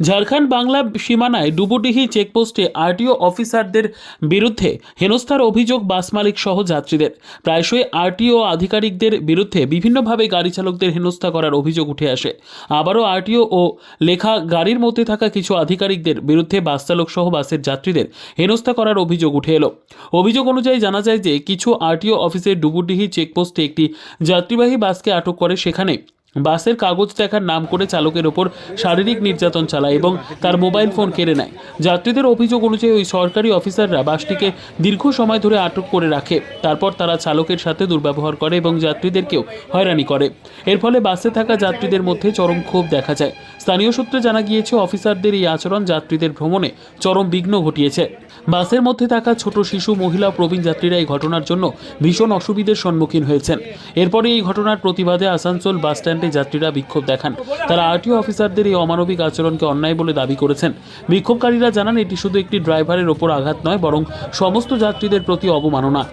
ঝাড়খণ্ড বাংলা সীমানায় ডুবুডিহি চেকপোস্টে আরটিও অফিসারদের বিরুদ্ধে হেনস্থার অভিযোগ বাস মালিক সহ যাত্রীদের। প্রায়শই আরটিও আধিকারিকদের বিরুদ্ধে বিভিন্নভাবে গাড়ি চালকদের হেনস্থা করার অভিযোগ উঠে আসে। আবারও আরটিও ও লেখা গাড়ির মধ্যে থাকা কিছু আধিকারিকদের বিরুদ্ধে বাস চালক সহ বাসের যাত্রীদের হেনস্থা করার অভিযোগ উঠে এলো। অভিযোগ অনুযায়ী জানা যায় যে, কিছু আরটিও অফিসের ডুবুডিহি চেকপোস্টে একটি যাত্রীবাহী বাসকে আটক করে সেখানে বাসের কাগজ দেখার নাম করে চালকের ওপর শারীরিক নির্যাতন চালায় এবং তার মোবাইল ফোন কেড়ে নেয়। যাত্রীদের অভিযোগ অনুযায়ী ওই সরকারি অফিসাররা বাসটিকে দীর্ঘ সময় ধরে আটক করে রাখে। তারপর তারা চালকের সাথে দুর্ব্যবহার করে এবং যাত্রীদেরকেও হয়রানি করে। এর ফলে বাসে থাকা যাত্রীদের মধ্যে চরম ক্ষোভ দেখা যায়। স্থানীয় সূত্রে জানা গিয়েছে, অফিসারদের এই আচরণ যাত্রীদের ভ্রমণে চরম বিঘ্ন ঘটিয়েছে। বাসের মধ্যে থাকা ছোট শিশু, মহিলা, প্রবীণ যাত্রীরা এই ঘটনার জন্য ভীষণ অসুবিধার সম্মুখীন হয়েছেন। এরপরে এই ঘটনার প্রতিবাদে আসানসোল বাস স্ট্যান্ডে যাত্রীরা বিক্ষোভ দেখান তারা আরটিও অফিসারদের এই অমানবিক আচরণকে অন্যায় বলে দাবি করেছেন বিক্ষোভকারীরা জানান এটি শুধু একটি ড্রাইভারের ওপর আঘাত নয় বরং সমস্ত যাত্রীদের প্রতি অবমাননা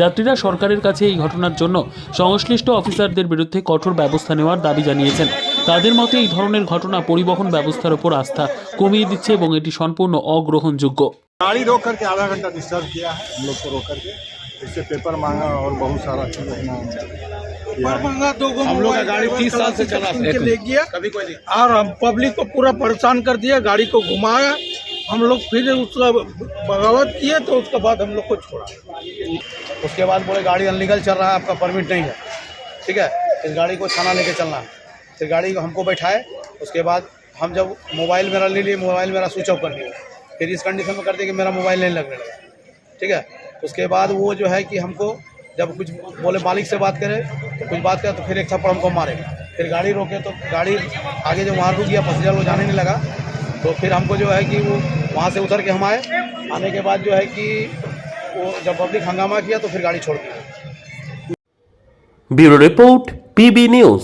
যাত্রীরা সরকারের কাছে এই ঘটনার জন্য সংশ্লিষ্ট অফিসারদের বিরুদ্ধে কঠোর ব্যবস্থা নেওয়ার দাবি জানিয়েছেন তাদের মতে এই ধরনের ঘটনা পরিবহন ব্যবস্থার ওপর আস্থা কমিয়ে দিচ্ছে এবং এটি সম্পূর্ণ অগ্রহণযোগ্য गाड़ी रोक करके आधा घंटा डिस्टर्ब किया है हम लोग को रोक करके इससे पेपर मांगा और बहुत सारा चीज अपना है। दो हम लोग का गाड़ी 30 साल से चला ले गया। कभी कोई नहीं। और हम पब्लिक को पूरा परेशान कर दिया गाड़ी को घुमाया। हम लोग फिर उसका बगावत किए तो उसके बाद हम लोग को छोड़ा। उसके बाद बोले गाड़ी अनलीगल चल रहा है आपका परमिट नहीं है। ठीक है? इस गाड़ी को थाना लेके चलना। है फिर गाड़ी को हमको बैठाए। उसके बाद हम जब मोबाइल मेरा ले लिए मोबाइल मेरा स्विच ऑफ़ कर दिया। फिर इस कंडीशन में कर दिया कि मेरा मोबाइल नहीं लगने लगा। ठीक है? उसके बाद वो जो है कि हमको जब कुछ बोले मालिक से बात करें, कुछ बात करें तो फिर एक छप्पड़ हमको मारे फिर गाड़ी रोके तो गाड़ी आगे जो वहाँ रुक गया पसीजा वो जाने नहीं लगा तो फिर हमको जो है कि वो वहाँ से उतर के हम आए। आने के बाद जो है कि वो जब पब्लिक हंगामा किया तो फिर गाड़ी छोड़ दी। Bureau report PB news